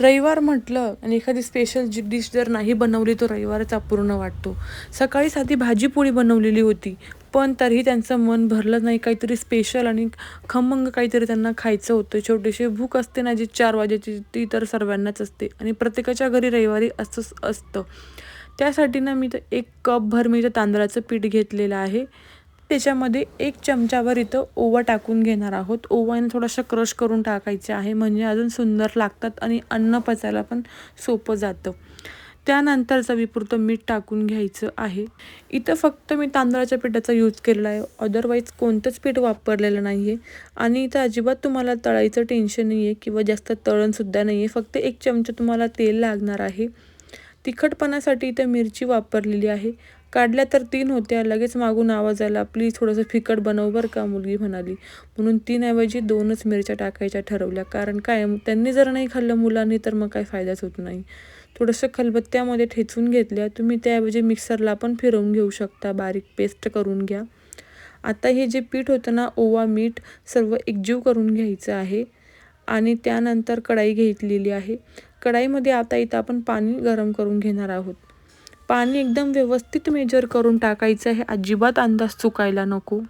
रविवार म्हटलं आणि एखादी स्पेशल जी डिश जर नाही बनवली तो रविवारच अपूर्ण वाटतो. सकाळी साधी भाजीपोळी बनवलेली होती पण तरीही त्यांचं मन भरलं नाही. काहीतरी स्पेशल आणि खमंग काहीतरी त्यांना खायचं होतं. छोटीशी भूक असते ना जी चार वाजेची ती तर सर्वांनाच असते. आणि प्रत्येकाच्या घरी रविवारी असंच असतं. त्यासाठी ना मी तर एक कपभर मी तर तांदळाचं पीठ घेतलेलं आहे. त्याच्यामध्ये एक चमच्यावर इथं ओवा टाकून घेणार आहोत. ओवाने थोडंसं क्रश करून टाकायचे आहे. म्हणजे अजून सुंदर लागतात आणि अन्न पचायला पण सोपं जातं. त्यानंतर चवीपुरतं मीठ टाकून घ्यायचं आहे. इथं फक्त मी तांदळाच्या पिठाचा यूज केलेला आहे. अदरवाईज कोणतंच पीठ वापरलेलं नाही आहे आणि इथं अजिबात तुम्हाला तळायचं टेन्शन नाही आहे किंवा जास्त तळणसुद्धा नाही आहे फक्त एक चमचा तुम्हाला तेल लागणार आहे. तिखटपणासाठी इथं मिरची वापरलेली आहे. काढल्या तर तीन होत्या. लगेच मागून आवाज आला प्लीज थोडंसं फिकट बनव बरं का मुलगी म्हणाली. म्हणून तीनऐवजी दोनच मिरच्या टाकायच्या ठरवल्या. कारण काय त्यांनी जर नाही खाल्लं मुलांनी तर मग काय फायदाच होत नाही. थोडंसं खलबत्त्यामध्ये ठेचून घेतल्या. तुम्ही त्याऐवजी मिक्सरला पण फिरवून घेऊ शकता. बारीक पेस्ट करून घ्या. आता हे जे पीठ होतं ना ओवा मीठ सर्व एकजीव करून घ्यायचं आहे. आणि त्यानंतर कढाई घेतलेली आहे. कढाईमध्ये आता इथं आपण पाणी गरम करून घेणार आहोत. पाणी एकदम व्यवस्थित मेजर करून टाकायचं आहे. अजिबात अंदाज चुकायला नको.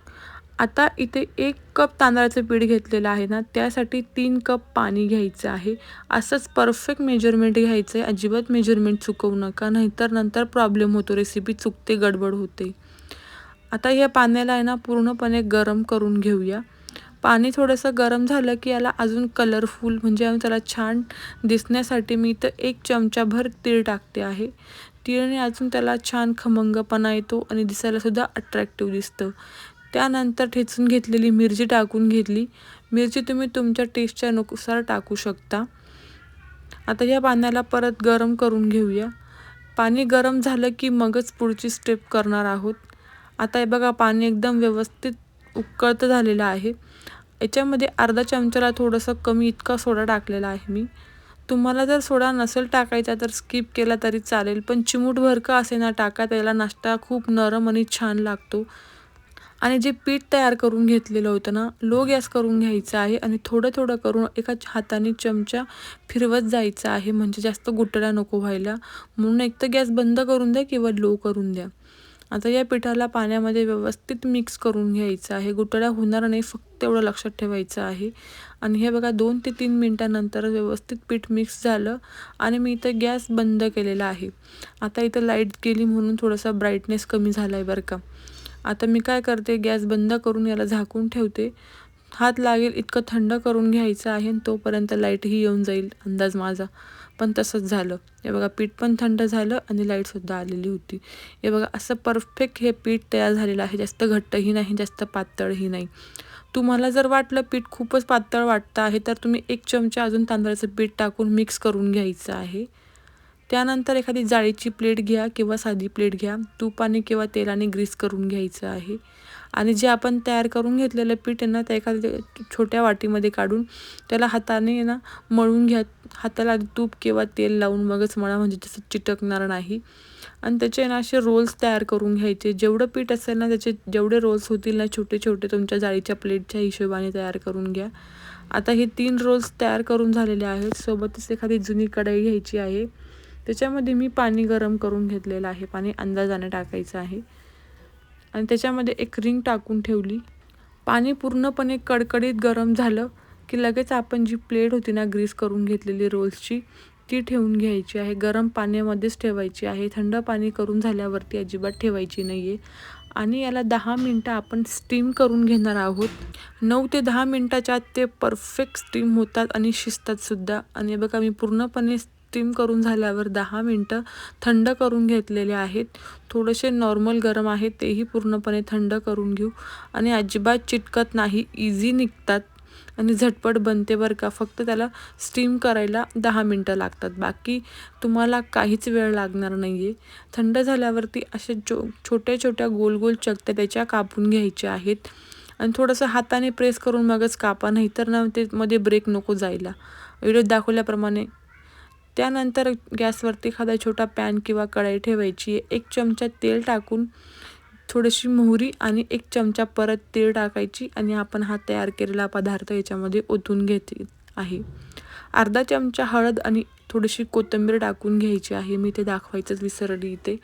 आता इथे एक कप तांदळाचं पीठ घेतलेलं आहे ना त्यासाठी तीन कप पाणी घ्यायचं आहे. असंच परफेक्ट मेजरमेंट घ्यायचं आहे. अजिबात मेजरमेंट चुकवू नका नाहीतर नंतर प्रॉब्लेम होतो. रेसिपी चुकते गडबड होते. आता या पाण्याला आहे ना पूर्णपणे गरम करून घेऊया. पाणी थोडंसं गरम झालं की याला अजून कलरफुल म्हणजे त्याला छान दिसण्यासाठी मी इथं एक चमचाभर तीळ टाकते आहे. तिळाने अजून त्याला छान खमंगपणा येतो आणि दिसायलासुद्धा अट्रॅक्टिव्ह दिसतं. त्यानंतर ठेचून घेतलेली मिरची टाकून घेतली. मिरची तुम्ही तुमच्या टेस्टच्या नुसार टाकू शकता. आता या पाण्याला परत गरम करून घेऊया. पाणी गरम झालं की मगच पुढची स्टेप करणार आहोत. आता हे बघा पाणी एकदम व्यवस्थित उकळतं झालेलं आहे. याच्यामध्ये अर्धा चमचाला थोडंसं कमी इतका सोडा टाकलेला आहे मी. तुम्हाला जर सोडा नसेल टाकायचा तर स्किप केला तरी चालेल. पण चिमूटभर का असे ना टाका त्याला नाश्ता खूप नरम आणि छान लागतो. आणि जे पीठ तयार करून घेतलेलं होतं ना लो गॅस करून घ्यायचं आहे आणि थोडं थोडं करून एका हाताने चमचा फिरवत जायचं आहे. म्हणजे जास्त गुटळ्या नको व्हायला. म्हणून एक तर गॅस बंद करून द्या किंवा लो करून द्या. आता या पिठाला पाण्यामध्ये व्यवस्थित मिक्स करून घ्यायचं आहे. गुटळ्या होणार नाही फक्त एवढं लक्षात ठेवायचं आहे. आणि हे बघा दोन ते तीन मिनटानंतर व्यवस्थित पीठ मिक्स झालं आणि मी इथं गॅस बंद केलेला आहे. आता इथं लाइट गेली म्हणून थोडासा ब्राईटनेस कमी झाला आहे बरं का. आता मी काय करते गॅस बंद करून याला झाकून ठेवते. हात लागेल इतकं थंड करून घ्यायचं आहे आणि तोपर्यंत लाईटही येऊन जाईल अंदाज माझा. पण तसंच झालं. हे बघा पीठ पण थंड झालं आणि लाईटसुद्धा आलेली होती. हे बघा असं परफेक्ट हे पीठ तयार झालेलं आहे. जास्त घट्टही नाही जास्त पातळही नाही. तुम्हाला जर वाटलं पीठ खूपच पातळ वाटतं आहे तर तुम्ही एक चमचा अजून तांदळाचं पीठ टाकून मिक्स करून घ्यायचं आहे. त्यानंतर एखादी जाळीची प्लेट घ्या किंवा साधी प्लेट घ्या. तुपाने किंवा तेलाने ग्रीस करून घ्यायचं आहे. आणि जे आपण तयार करून घेतलेलं पीठ आहे ना त्या एखाद्या छोट्या वाटीमध्ये काढून त्याला हाताने ना मळून घ्या. हाताला तूप किंवा तेल लावून मगच मळा म्हणजे तसं चिटकणार नाही. आणि त्याचे ना असे रोल्स तयार करून घ्यायचे. जेवढं पीठ असेल ना त्याचे जेवढे रोल्स होतील ना छोटे छोटे तुमच्या जाळीच्या प्लेटच्या हिशोबाने तयार करून घ्या. आता हे तीन रोल्स तयार करून झालेले आहेत. सोबतच एखादी जुनी कढई घ्यायची आहे. त्याच्यामध्ये मी पाणी गरम करून घेतलेलं आहे. पाणी अंदाजाने टाकायचं आहे. आणि त्याच्यामध्ये एक रिंग टाकून ठेवली. पाणी पूर्णपणे कडकडीत गरम झालं की लगेच आपण जी प्लेट होती ना ग्रीस करून घेतलेली रोल्सची ती ठेवून घ्यायची आहे. गरम पाण्यामध्येच ठेवायची आहे. थंड पाणी करून झाल्यावरती अजिबात ठेवायची नाही आहे आणि याला दहा मिनटं आपण स्टीम करून घेणार आहोत. नऊ ते दहा मिनटाच्या आत ते परफेक्ट स्टीम होतात आणि शिजतातसुद्धा आणि बघा मी पूर्णपणे स्टीम करून झाल्यावर दहा मिनटं थंड करून घेतलेले आहेत. थोडेसे नॉर्मल गरम आहेत तेही पूर्णपणे थंड करून घेऊ. आणि अजिबात चिटकत नाही इझी निघतात. आणि झटपट बनते बरं का फक्त त्याला स्टीम करायला दहा मिनटं लागतात. बाकी तुम्हाला काहीच वेळ लागणार नाही आहे थंड झाल्यावरती असे जो छोट्या छोट्या गोल गोल चकत्या त्याच्या कापून घ्यायच्या आहेत. आणि थोडंसं हाताने प्रेस करून मगच कापा नाही तर ना ते मध्ये ब्रेक नको जायला. व्हिडिओ दाखवल्याप्रमाणे त्यानंतर गॅसवरती एखादा छोटा पॅन किंवा कढाई ठेवायची. एक चमचा तेल टाकून थोडीशी मोहरी आणि एक चमचा परत तेल टाकायची आणि आपण हा तयार केलेला पदार्थ याच्यामध्ये ओतून घेते आहे. अर्धा चमचा हळद आणि थोडीशी कोथिंबीर टाकून घ्यायची आहे. मी ते दाखवायचंच विसरली इथे.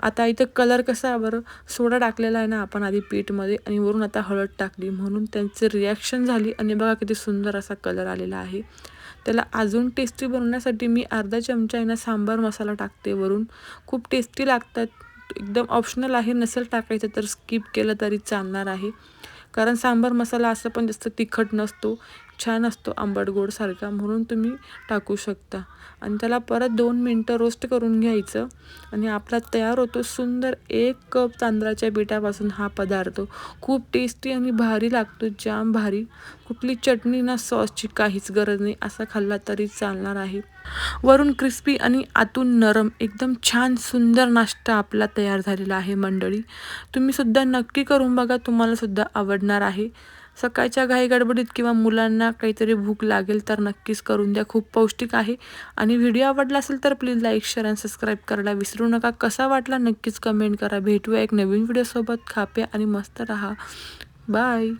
आता इथं कलर कसा बरं? सोडा टाकलेला आहे ना आपण आधी पीठमध्ये आणि वरून आता हळद टाकली. म्हणून त्यांची रिॲक्शन झाली आणि बघा किती सुंदर असा कलर आलेला आहे. त्याला अजून टेस्टी बनवण्यासाठी मी अर्धा चमचा आहे ना सांबार मसाला टाकते वरून. खूप टेस्टी लागतात. एकदम ऑप्शनल आहे. नसेल टाकायचं तर स्किप केलं तरी चालणार आहे. कारण सांबार मसाला असं पण जास्त तिखट नसतो. छान असतो आंबट गोडसारखा म्हणून तुम्ही टाकू शकता. आणि त्याला परत दोन मिनटं रोस्ट करून घ्यायचं. आणि आपला तयार होतो सुंदर एक कप तांदळाच्या पिठापासून हा पदार्थ. खूप टेस्टी आणि भारी लागतो जाम भारी. कुठली चटणी ना सॉसची काहीच गरज नाही असा खाल्ला तरी चालणार आहे. वरून क्रिस्पी आणि आतून नरम एकदम छान सुंदर नाश्ता आपला तयार झालेला आहे मंडळी. तुम्ही सुद्धा नक्की करून बघा तुम्हालासुद्धा आवडणार आहे. सकाळच्या घाई गडबडीत किंवा मुलांना काहीतरी भूक लागेल तर नक्कीच करून द्या. खूप पौष्टिक आहे. आणि व्हिडिओ आवडला असेल तर प्लीज लाईक शेअर आणि सबस्क्राईब करायला विसरू नका. कसा वाटला नक्कीच कमेंट करा. भेटूया एक नवीन व्हिडिओसोबत. खाप्या आणि मस्त राहा. बाय.